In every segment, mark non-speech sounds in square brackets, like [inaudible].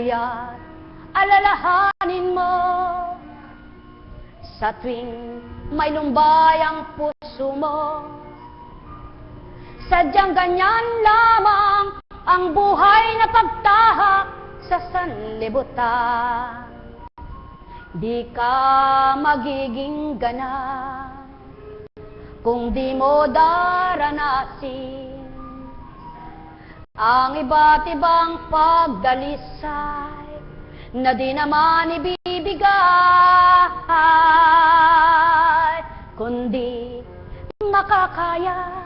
Kaya't alalahanin mo sa tuwing may lumbay ang puso mo. Sadyang ganyan lamang ang buhay na pagtahak sa sanlibutan. Di ka magiging ganap kung di mo daranasin ang iba't ibang pagdalisay na di naman ibibigay kundi makakaya.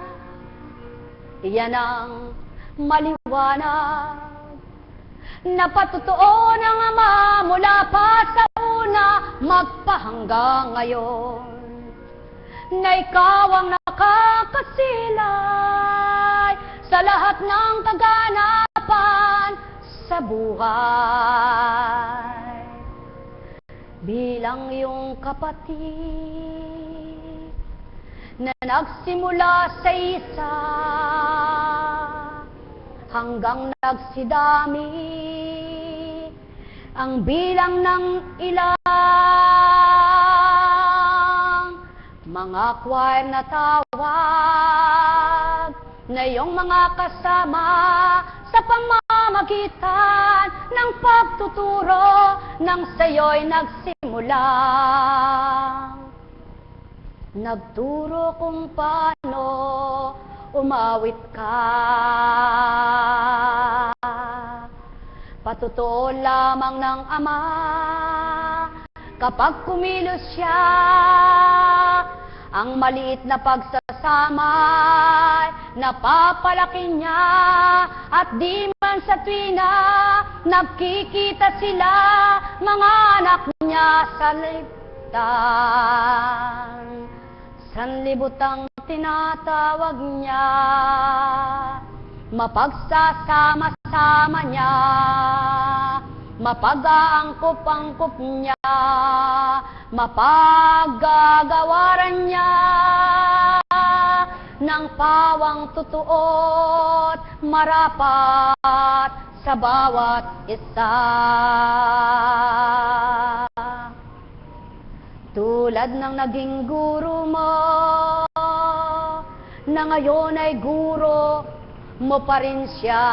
Yan ang maliwanag na patotoo ng Ama mula pa sa una magpahanggang ngayon. Na ikaw ang nakakasilay sa lahat ng kaganapan sa buhay. Bilang iyong kapatid na nagsimula sa isa hanggang nagsidami ang bilang ng ilang mga choir na tawag na iyong mga kasama sa pamamagitan ng pagtuturo ng sayo'y nagsimula. Nagturo kung paano umawit ka. Patotoo lamang ng Ama kapag kumilos siya ang maliit na pagsasamay napapalaki niya. At di man sa tuwina nagkikita sila mga anak niya sa liputan sanlibutang tinatawag niya mapagsasama-sama niya mapag-aangkop-angkop niya mapagagawaran niya ng pawang totoo't marapat sa bawat isa. Tulad ng naging guro mo, na ngayon ay guro mo pa rin siya.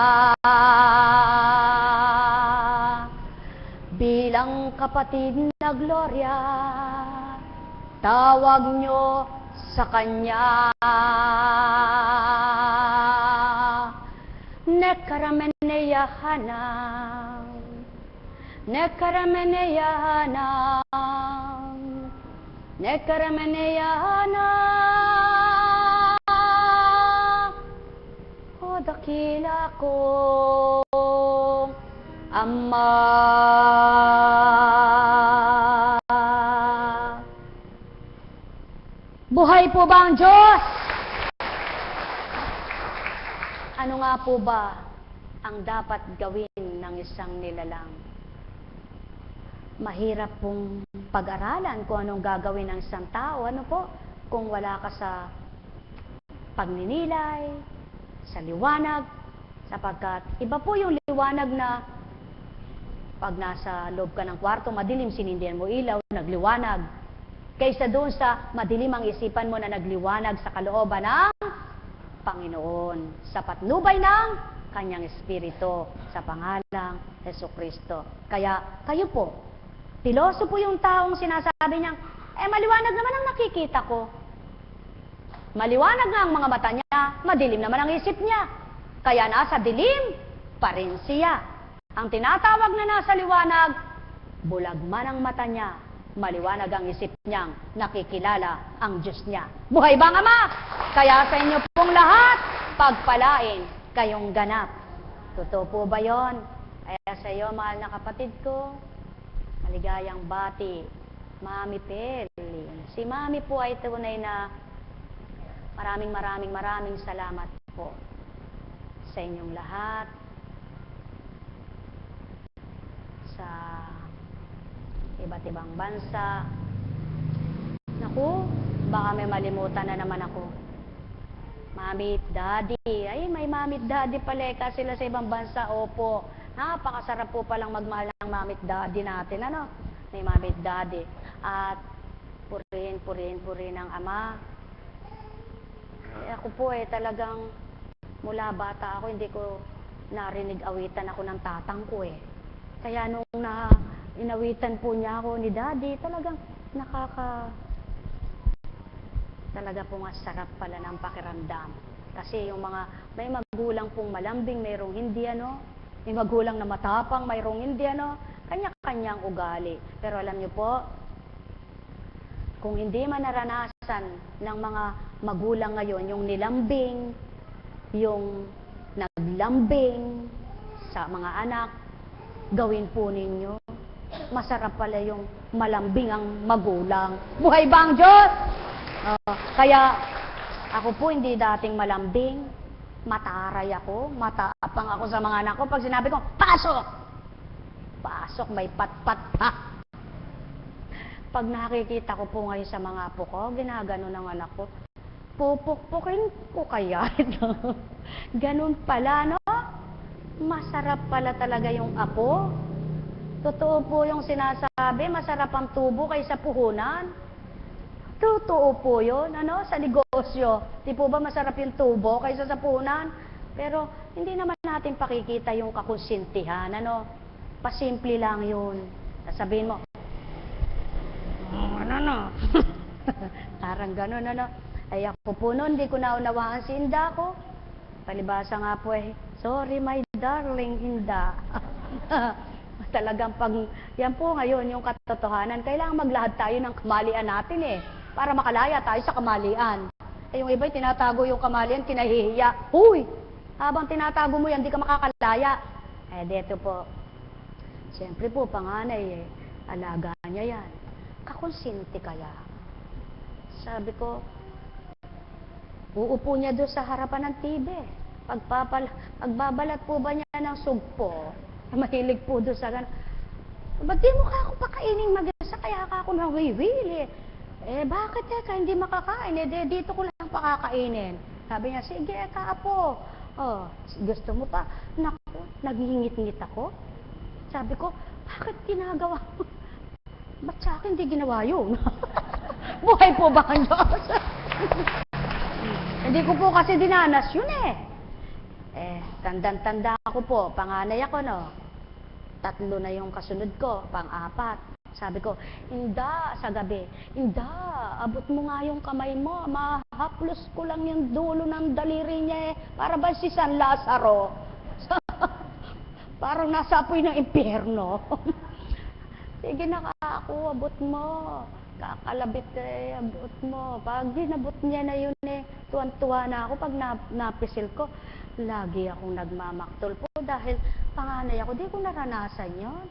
Bilang kapatid na Gloria, tawag nyo sa kanya. Nekarameneya hanang, nekarameneya hanang, nekarameneya hanang. O dakila ko, Ama. Buhay po ba ang Diyos? Ano nga po ba ang dapat gawin ng isang nilalang? Mahirap pong pag-aralan kung anong gagawin ng isang tao. Ano po? Kung wala ka sa pagninilay, sa liwanag, sapagkat iba po yung liwanag na pag nasa loob ka ng kwarto, madilim, sinindihan mo ilaw, nagliwanag. Kaysa doon sa madilim ang isipan mo na nagliwanag sa kalooban ng Panginoon. Sa patnubay ng Kanyang Espiritu sa pangalang Heso Kristo. Kaya kayo po, piloso po yung taong sinasabi niyang, eh maliwanag naman ang nakikita ko. Maliwanag nga ang mga mata niya, madilim naman ang isip niya. Kaya nasa dilim pa rin siya. Ang tinatawag na nasa liwanag, bulag man ang mata niya, maliwanag ang isip niyang nakikilala ang Diyos niya. Buhay ba nga, Ama? Kaya sa inyo pong lahat, pagpalain kayong ganap. Totoo po ba yon? Kaya sa iyo, mahal na kapatid ko, maligayang bati, Mami Peli. Si Mami po ay tunay na maraming maraming maraming salamat po sa inyong lahat. Sa iba't ibang bansa. Naku, baka may malimutan na naman ako. Mami at daddy. Ay, may mami at daddy pala. eh, Sila sa ibang bansa. Opo. Napakasarap po palang magmahal ng mamit daddy natin, ano? Ni mamit daddy. At purihin, purihin, purihin ang ama. Eh, ako po eh, talagang mula bata ako, hindi ko narinig awitan ako ng tatang ko eh. Kaya nung na inawitan po niya ako ni daddy, talagang nakaka... Talaga po nga sarap pala ng pakiramdam. Kasi yung mga, may magulang pong malambing, mayroong hindi ano, may magulang na matapang, mayroong hindi ano, kanya-kanyang ugali. Pero alam niyo po, kung hindi man naranasan ng mga magulang ngayon, yung nilambing, yung naglambing sa mga anak, gawin po ninyo. Masarap pala yung malambing ang magulang. Buhay ba ang Diyos? Oo. kaya ako po hindi dating malambing. Mataray ako, matapang ako sa mga anak ko. Pag sinabi ko, pasok! Pasok, may pat-pat pa. [laughs] Pag nakikita ko po ngayon sa mga apo ko, ginagano ng anak ko, pupukpukin ko kaya ito. [laughs] Ganun pala, no? Masarap pala talaga yung apo. Totoo po yung sinasabi, masarap ang tubo kaysa puhunan. Totoo po yun, ano, sa negosyo. Di po ba masarap yung tubo kaysa sa puhunan? Pero hindi naman natin pakikita yung kakonsintihan, ano. Pasimple lang yun. Sasabihin mo, "Oh, ano no? [laughs] Parang ganun, ano. Ay ako po noon, hindi ko naunawaan si Inda ko. Palibasa nga po eh, sorry my darling Inda. [laughs] Talagang pag, yan po ngayon yung katotohanan, kailangan maglahad tayo ng kamalian natin eh, para makalaya tayo sa kamalian. Eh yung iba'y tinatago yung kamalian, kinahihiya. Huy! Habang tinatago mo yan, di ka makakalaya. Eh, dito po, siyempre po, panganay eh, alaga niya yan. Kakonsinti kaya. Sabi ko, uupo niya doon sa harapan ng TV. Pagpapal, pagbabalat po ba niya ng sugpo? [laughs] Mahilig po doon sa gan. Ba't di mo ka ako pakainin mag-isa? Kaya ka ako nawiwili. Eh, bakit ka hindi makakain? Eh, di- dito ko lang pakakainin. Sabi niya, sige, ka po. Oh, gusto mo pa? Naku, naghihingit-ngit ako. Sabi ko, bakit ginagawa mo? [laughs] Ba't sa akin hindi ginawa yun? [laughs] Buhay po ba ang Diyos? Hindi ko po kasi dinanas yun eh. Eh, tandang-tanda ako po, panganay ako no. Tatlo na yung kasunod ko, pang-apat. Sabi ko, Inda, sa gabi, Inda, abot mo nga yung kamay mo, mahaplos ko lang yung dulo ng daliri niya eh, para ba si San Lazaro? [laughs] Parang nasa apoy ng impyerno. [laughs] Sige na ako, abot mo. Kakalabit eh, abot mo. Pag dinabot niya na yun eh, tuwan-tuwa na ako. Pag na, napisil ko, lagi akong nagmamaktol po dahil panganay ako, di ko naranasan yon.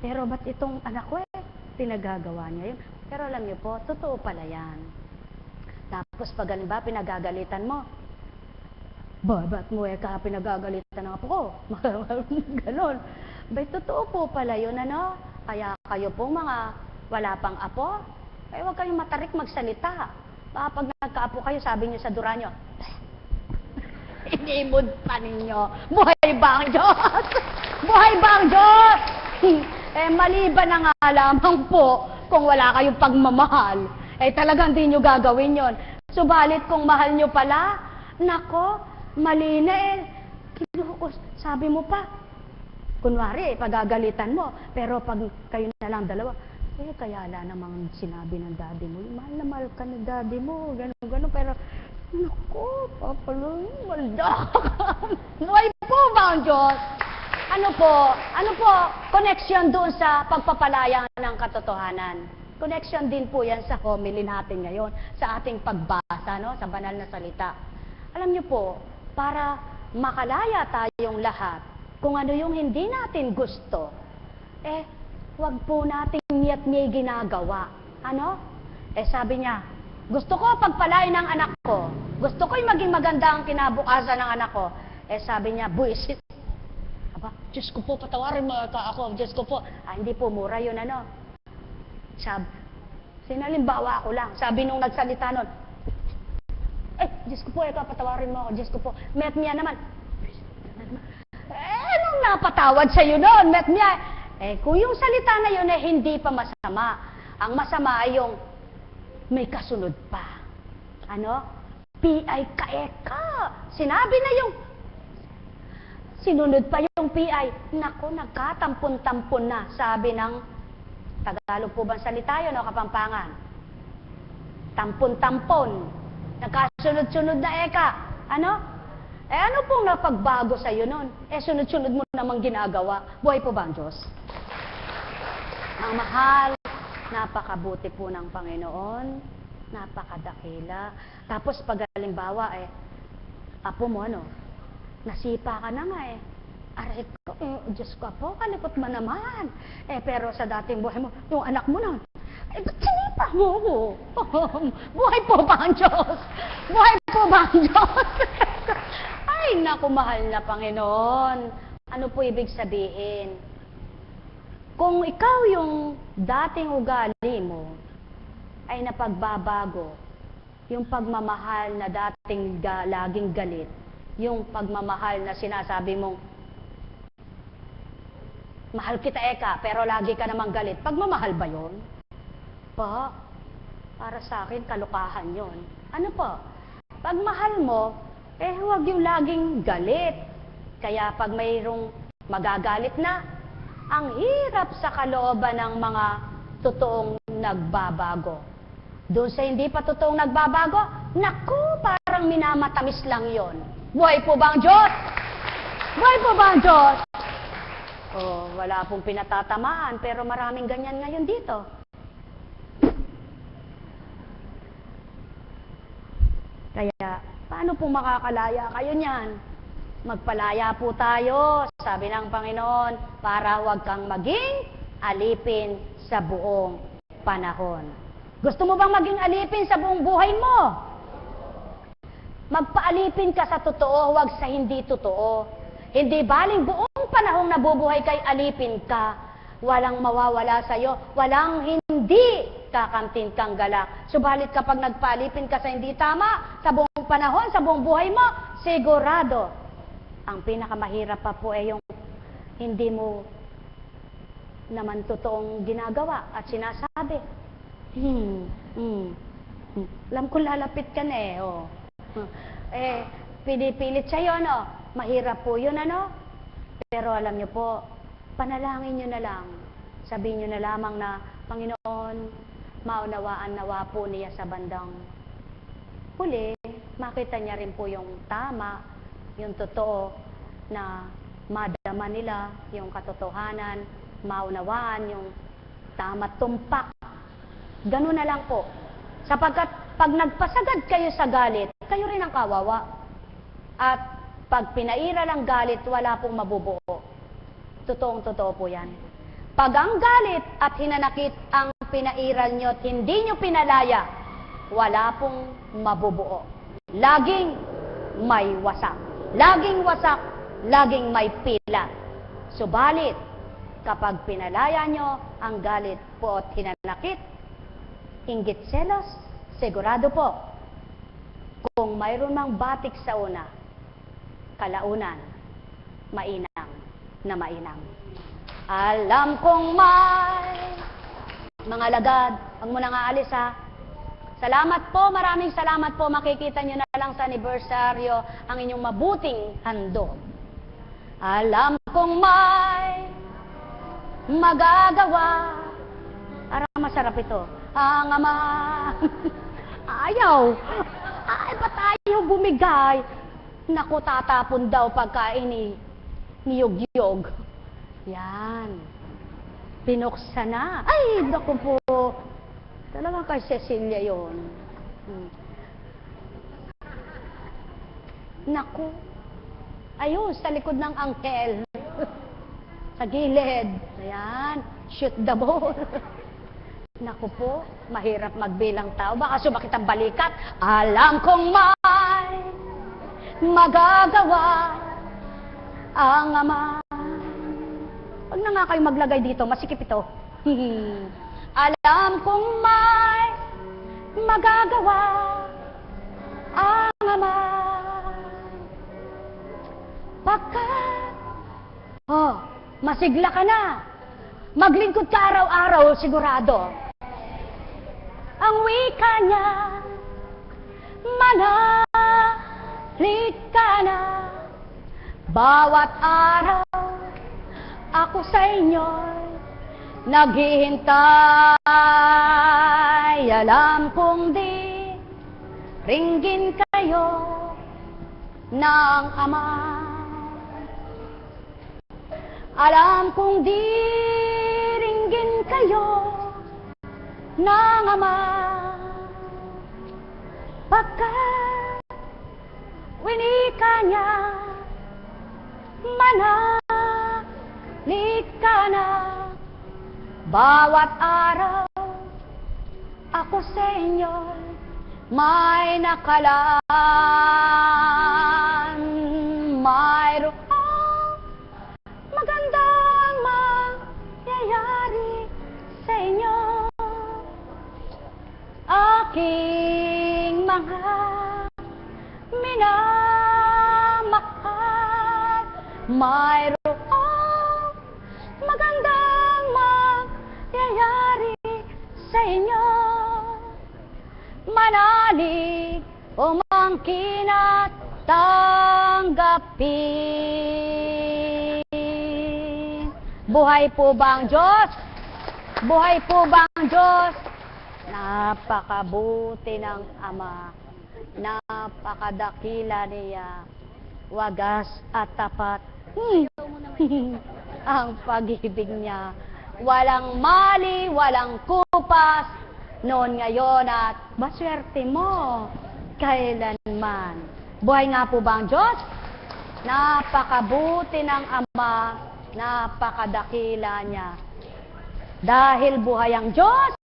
Pero ba't itong anak ko eh, pinagagawa niya yun. Pero alam niyo po, totoo pala yan. Tapos pag ganun ba, pinagagalitan mo, ba, ba't mo eh pinagagalitan ng apo? Ganon. Bay, totoo po pala yun, ano? Kaya kayo pong mga wala pang apo, eh huwag kayong matarik magsalita. Baka pag nagkaapo kayo, sabi niyo sa dura niyo, Inibod pa ninyo. Buhay ba ang Diyos? Buhay ba ang Diyos? [laughs] eh, maliban na nga lamang po kung wala kayong pagmamahal. Eh, talagang di nyo gagawin yon. Subalit kung mahal nyo pala, nako, mali na eh. Kinukos, sabi mo pa, kunwari, eh, pagagalitan mo, pero pag kayo na lang dalawa, eh, kaya la namang sinabi ng daddy mo, mahal na mahal ka ng daddy mo, gano'n, gano'n, pero, naku, papaloy, malda. Buhay po ba ang Diyos? Ano po, ano po, connection doon sa pagpapalaya ng katotohanan. Connection din po yan sa homily natin ngayon, sa ating pagbasa, no, sa banal na salita. Alam niyo po, para makalaya tayong lahat, kung ano yung hindi natin gusto, eh, wag po nating niyat niya ginagawa. Ano? Eh, sabi niya, gusto ko pagpalain ng anak ko. Gusto ko yung maging maganda ang kinabukasan ng anak ko. Eh, sabi niya, buisit. Aba, Diyos ko po, patawarin mo ka ako. Diyos ko po. Ah, hindi po, mura yun, ano? Sabi, sinalimbawa ako lang. Sabi nung nagsalita nun, eh, Diyos ko po, ikaw patawarin mo ako. Diyos ko po. Met niya naman. Eh, nung magpapatawad sa iyo noon. Met niya, eh kung yung salita na yun ay hindi pa masama. Ang masama ay yung may kasunod pa. Ano? PI kaeka. Sinabi na yung sinunod pa yung PI. Nako, nagkatampon-tampon na, sabi ng Tagalog po bang salita yun o Kapampangan? Tampon-tampon. Nagkasunod-sunod na eka. Ano? Eh ano pong napagbago sa iyo noon? Eh sunod-sunod mo namang ginagawa. Buhay po ba ang Diyos? Ang mahal, napakabuti po ng Panginoon, napakadakila. Tapos pag halimbawa eh, apo mo ano, nasipa ka na nga eh. Aray ko, eh, Diyos ko po, kalikot mo naman. Eh, pero sa dating buhay mo, yung anak mo na, eh, ba't sinipa mo ko? [laughs] buhay po ba ang Diyos? Buhay po ba ang Diyos? [laughs] Ay, naku, mahal na Panginoon. Ano po ibig sabihin? Kung ikaw yung dating ugali mo ay napagbabago, yung pagmamahal na dating ga, laging galit, yung pagmamahal na sinasabi mong mahal kita eka, pero lagi ka namang galit. Pagmamahal ba yon? Pa, para sa akin, kalukahan yon. Ano po? Pag mahal mo, eh huwag yung laging galit. Kaya pag mayroong magagalit na, ang hirap sa kalooban ng mga totoong nagbabago. Doon sa hindi pa totoong nagbabago, naku, parang minamatamis lang yon. Buhay po ba ang Diyos? Buhay po ba ang Diyos? Oh, wala pong pinatatamaan, pero maraming ganyan ngayon dito. Kaya, paano po makakalaya kayo niyan? Magpalaya po tayo, sabi ng Panginoon, para huwag kang maging alipin sa buong panahon. Gusto mo bang maging alipin sa buong buhay mo? Magpaalipin ka sa totoo, huwag sa hindi totoo. Hindi baling buong panahong nabubuhay kay alipin ka. Walang mawawala sa iyo, walang hindi kakamtin kang galak. Subalit kapag nagpaalipin ka sa hindi tama, sa buong panahon, sa buong buhay mo, sigurado, ang pinakamahirap pa po ay yung hindi mo naman totoong ginagawa at sinasabi. Hmm, hmm, hmm. Alam ko lalapit ka na eh, oh. Eh, pinipilit sa'yo, ano? Mahirap po yun, ano? Pero alam niyo po, panalangin niyo na lang. Sabihin niyo na lamang na, Panginoon, maunawaan nawa po niya sa bandang huli. Makita niya rin po yung tama, yung totoo na madama nila, yung katotohanan, maunawaan yung tama tumpak. Ganun na lang po. Sapagkat pag nagpasagad kayo sa galit, kayo rin ang kawawa. At pag pinaira ng galit, wala pong mabubuo. Totoong totoo po yan. Pag ang galit at hinanakit ang pinairal nyo at hindi nyo pinalaya, wala pong mabubuo. Laging may wasak. Laging wasak, laging may pila. Subalit, kapag pinalaya nyo ang galit po at hinanakit, inggit selos, sigurado po, kung mayroon mang batik sa una, kalaunan, mainang na mainang. Alam kong may mga lagad, huwag mo nang aalis ha. Salamat po, maraming salamat po. Makikita nyo na lang sa anibersaryo ang inyong mabuting handog. Alam kong may magagawa. Para masarap ito. Ang ama. [laughs] Ayaw. Ay, ba't ayaw bumigay? Naku, tatapon daw pagkain ni niyog-yog. Yan. Pinuksan na. Ay, naku po. Talaga kay Cecilia yon. Hmm. Naku. Ayun, sa likod ng angkel. [laughs] sa gilid. Ayan. Shoot the ball. [laughs] Naku po, mahirap magbilang tao. Baka sumakit ang balikat. Alam kong may magagawa ang ama. Huwag na nga kayo maglagay dito, masikip ito. [laughs] Alam kong may magagawa ang ama. Pagkat, oh, masigla ka na. Maglingkod ka araw-araw, sigurado. Ang wika niya, manalik ka na. Bawat araw, ako sa inyo'y naghihintay. Alam kong di ringgin kayo ng ama. Alam kong di ringgin kayo ng ama. Pagkat winika niya, manalik ka na. Bawat araw, ako sa inyo may nakalaan. Mayroong magandang mangyayari sa inyo. Aking mga minamahal, mayroong tanggapin. Buhay po ba ang Diyos? Buhay po ba ang Diyos? Napakabuti ng Ama. Napakadakila niya. Wagas at tapat. Hmm. [laughs] ang pag-ibig niya. Walang mali, walang kupas, noon ngayon at maswerte mo kailanman. Buhay nga po ba ang Diyos? Napakabuti ng Ama, napakadakila niya. Dahil buhay ang Diyos,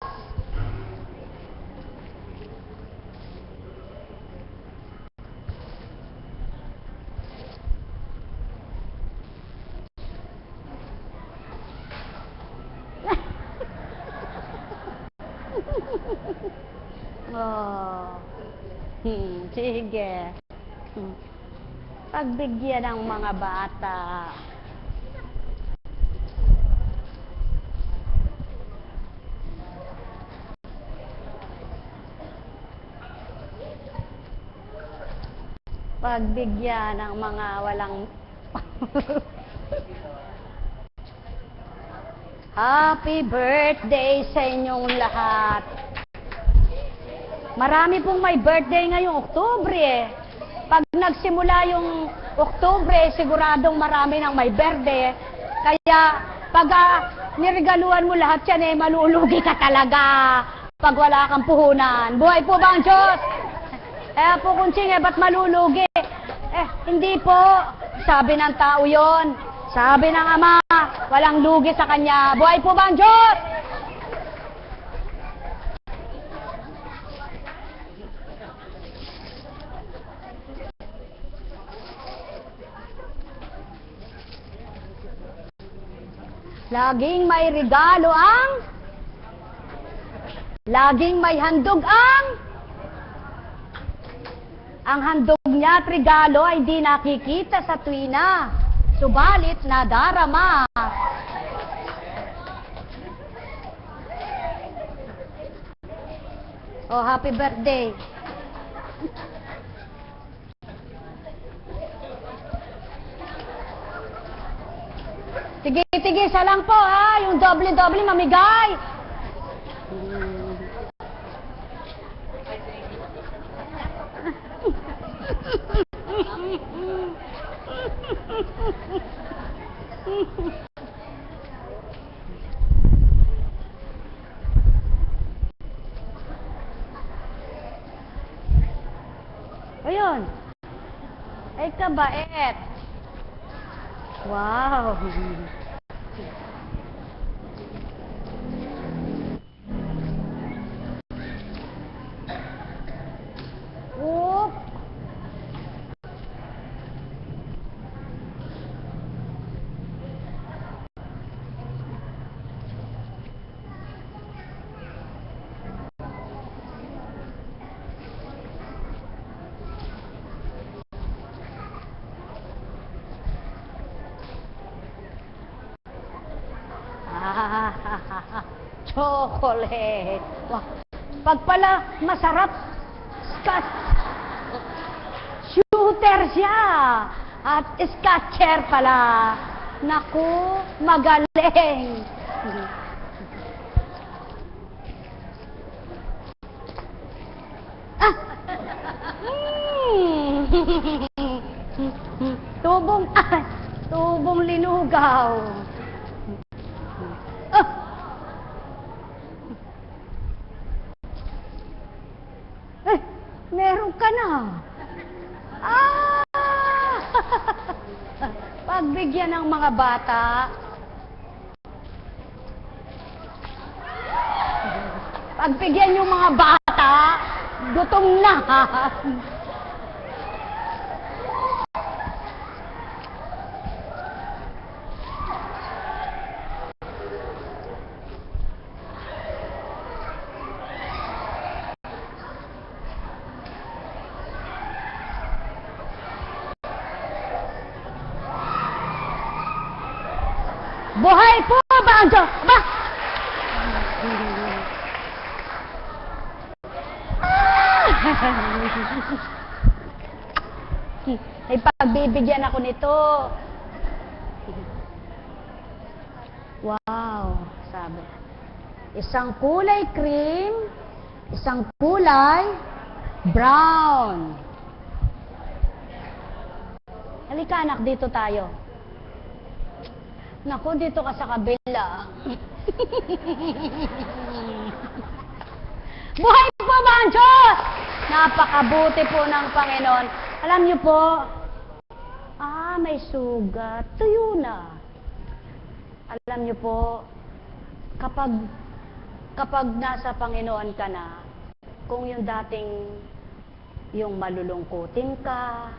Oh. Hmm, sige. Pagbigyan ng mga bata. Pagbigyan ng mga walang [laughs] Happy birthday sa inyong lahat. Marami pong may birthday ngayong Oktubre eh. Pag nagsimula yung Oktubre, siguradong marami nang may birthday. Kaya pag uh, niregaluhan mo lahat yan eh, malulugi ka talaga pag wala kang puhunan. Buhay po ba ang Diyos? Eh po kunsing eh, ba't malulugi? Eh, hindi po. Sabi ng tao yon. Sabi ng Ama, walang lugi sa Kanya. Buhay po ba ang Diyos? Laging may regalo ang Laging may handog ang Ang handog niya at regalo ay di nakikita sa tuwina, subalit nadarama. Oh, happy birthday. Sige, sige, isa lang po ha. Yung doble-doble mamigay. Ayun. Ay, kabait. Wow. Wah, Pag pala masarap, scotch, shooter siya. At scotcher pala. Naku, magaling. Ah! Mm. [laughs] tubong, ah, tubong linugaw. Ah! Eh, meron ka na. Ah! Pagbigyan ng mga bata. Pagbigyan yung mga bata, gutom na. [laughs] Buhay po ba ang Diyos? Ba? Ay pagbibigyan ako nito. Wow, sabi. Isang kulay cream, isang kulay brown. Halika anak, dito tayo. Naku, dito ka sa kabila. [laughs] Buhay po ba ang Diyos? Napakabuti po ng Panginoon. Alam niyo po, ah, may sugat. Tuyo na. Alam niyo po, kapag, kapag nasa Panginoon ka na, kung yung dating, yung malulungkutin ka,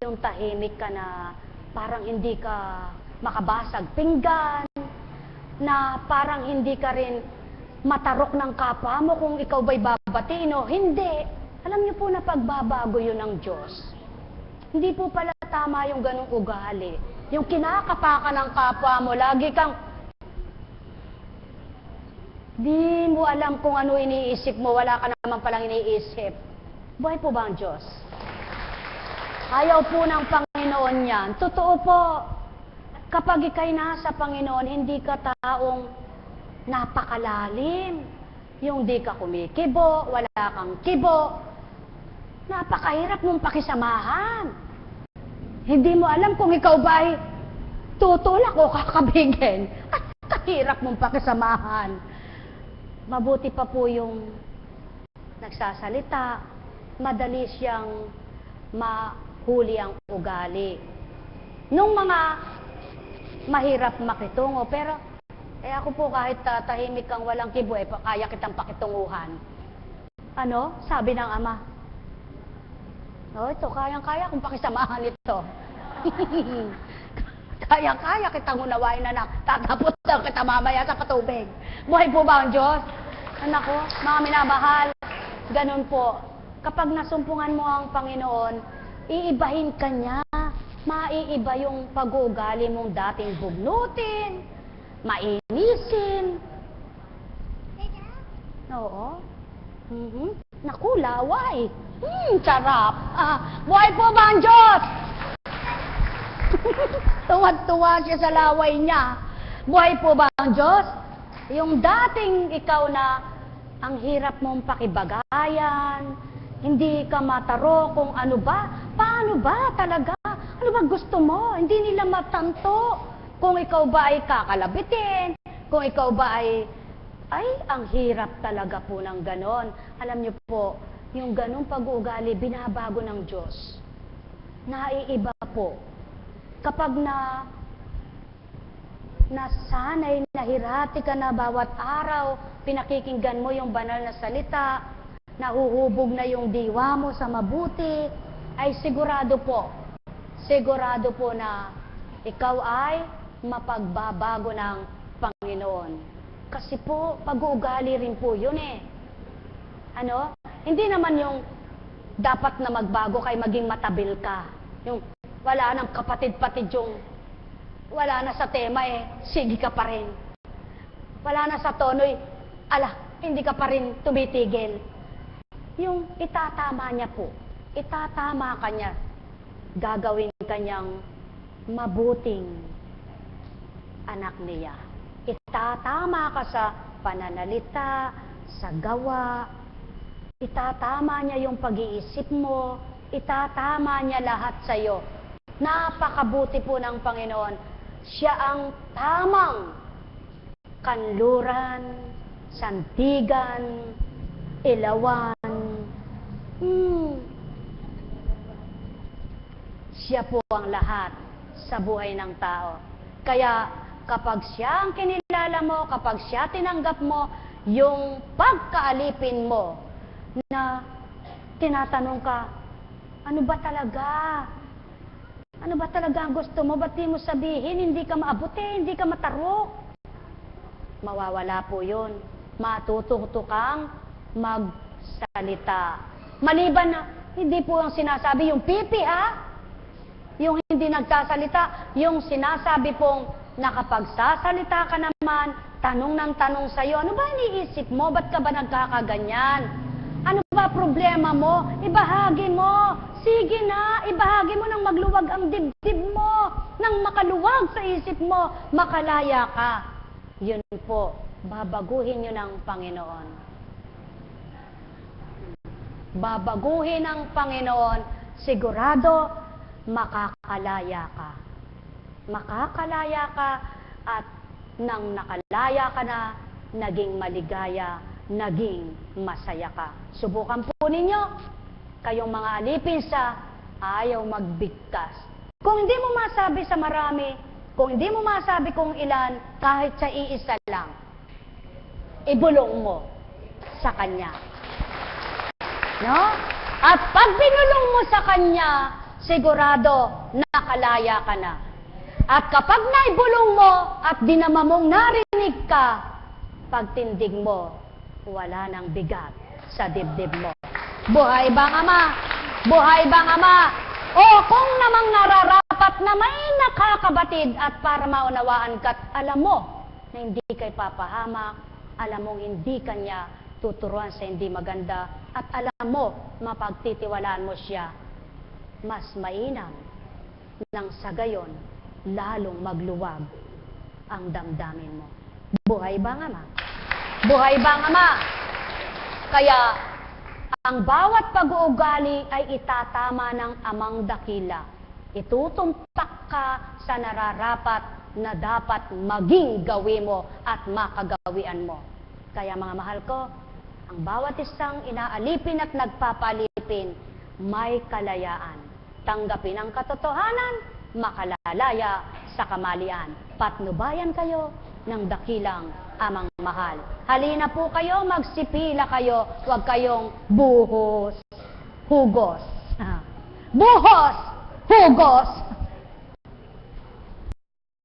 yung tahimik ka na, parang hindi ka makabasag pinggan, na parang hindi ka rin matarok ng kapwa mo kung ikaw ba'y babatiin o hindi. Alam niyo po na pagbabago yun ng Diyos. Hindi po pala tama yung ganong ugali. Yung kinakapakan ng kapwa mo, lagi kang Di mo alam kung ano iniisip mo, wala ka naman palang iniisip. Buhay po ba ang Diyos? Ayaw po ng Panginoon yan. Totoo po. Kapag ikay nasa Panginoon, hindi ka taong napakalalim. Yung di ka kumikibo, wala kang kibo. Napakahirap mong pakisamahan. Hindi mo alam kung ikaw ba ay tutulak o kakabigin. [laughs] At kahirap mong pakisamahan. Mabuti pa po yung nagsasalita, madali siyang mahuli ang ugali. Nung mga mahirap makitungo, pero eh ako po kahit uh, tahimik kang walang kibo, eh, kaya kitang pakitunguhan. Ano? Sabi ng ama. Oh, ito, kayang-kaya kung pakisamahan ito. [laughs] Kaya-kaya kitang unawain anak. Tatapos na kita mamaya sa katubig. Buhay po ba ang Diyos? Anak ko, mga minamahal, ganun po. Kapag nasumpungan mo ang Panginoon, iibahin ka niya. Maiiba yung pag-uugali mong dating bugnutin, mainisin. Oo. Mhm. Naku, laway. Hmm, sarap. Ah, buhay po ba ang Diyos? [laughs] Tuwad-tuwa siya sa laway niya. Buhay po ba ang Diyos? Yung dating ikaw na ang hirap mong pakibagayan, hindi ka mataro kung ano ba, paano ba talaga, ano ba gusto mo, hindi nila matanto kung ikaw ba ay kakalabitin, kung ikaw ba ay, ay, ang hirap talaga po ng ganon. Alam niyo po, yung ganong pag-uugali, binabago ng Diyos. Naiiba po kapag na nasanay, nahirati ka na bawat araw, pinakikinggan mo yung banal na salita, nahuhubog na yung diwa mo sa mabuti, ay sigurado po, sigurado po na ikaw ay mapagbabago ng Panginoon. Kasi po, pag-uugali rin po yun eh. Ano? Hindi naman yung dapat na magbago kay maging matabil ka. Yung wala nang kapatid-patid yung wala na sa tema eh, sige ka pa rin. wala na sa tono'y, ala, hindi ka pa rin tumitigil. Yung itatama niya po, itatama ka niya, gagawin kanyang mabuting anak niya. Itatama ka sa pananalita, sa gawa, itatama niya yung pag-iisip mo, itatama niya lahat sa iyo. Napakabuti po ng Panginoon. Siya ang tamang kanluran, sandigan, ilawan. Hmm. Siya po ang lahat sa buhay ng tao. Kaya kapag siya ang kinilala mo, kapag siya tinanggap mo, yung pagkaalipin mo na tinatanong ka, ano ba talaga? Ano ba talaga ang gusto mo? Ba't di mo sabihin? Hindi ka maabuti, hindi ka matarok. Mawawala po yun. Matututo kang magsalita. Maliban na, hindi po ang sinasabi yung pipi ha? Yung hindi nagsasalita, yung sinasabi pong nakapagsasalita ka naman, tanong ng tanong sa'yo, ano ba iniisip mo? Ba't ka ba nagkakaganyan? Ano ba problema mo? Ibahagi mo. Sige na, ibahagi mo nang magluwag ang dibdib mo. Nang makaluwag sa isip mo, makalaya ka. Yun po, babaguhin nyo ng Panginoon. Babaguhin ng Panginoon, sigurado makakalaya ka. Makakalaya ka at nang nakalaya ka na, naging maligaya, naging masaya ka. Subukan po ninyo, kayong mga alipin sa ayaw magbigkas. Kung hindi mo masabi sa marami, kung hindi mo masabi kung ilan, kahit sa iisa lang, ibulong mo sa Kanya. No? At pag binulong mo sa Kanya, sigurado nakalaya ka na. At kapag naibulong mo at dinama mong narinig ka, pagtindig mo, wala nang bigat sa dibdib mo. Buhay bang ama? Buhay bang ama? O kung namang nararapat na may nakakabatid at para maunawaan ka't alam mo na hindi kay papahamak, alam mong hindi kanya tuturuan sa hindi maganda, at alam mo, mapagtitiwalaan mo siya, mas mainam nang sa gayon, lalong magluwag ang damdamin mo. Buhay ba nga, ma? Buhay ba nga, ma? Kaya, ang bawat pag-uugali ay itatama ng amang dakila. Itutumpak ka sa nararapat na dapat maging gawin mo at makagawian mo. Kaya mga mahal ko, ang bawat isang inaalipin at nagpapalipin, may kalayaan. Tanggapin ang katotohanan, makalalaya sa kamalian. Patnubayan kayo ng dakilang amang mahal. Halina po kayo, magsipila kayo, huwag kayong buhos, hugos. Buhos, hugos.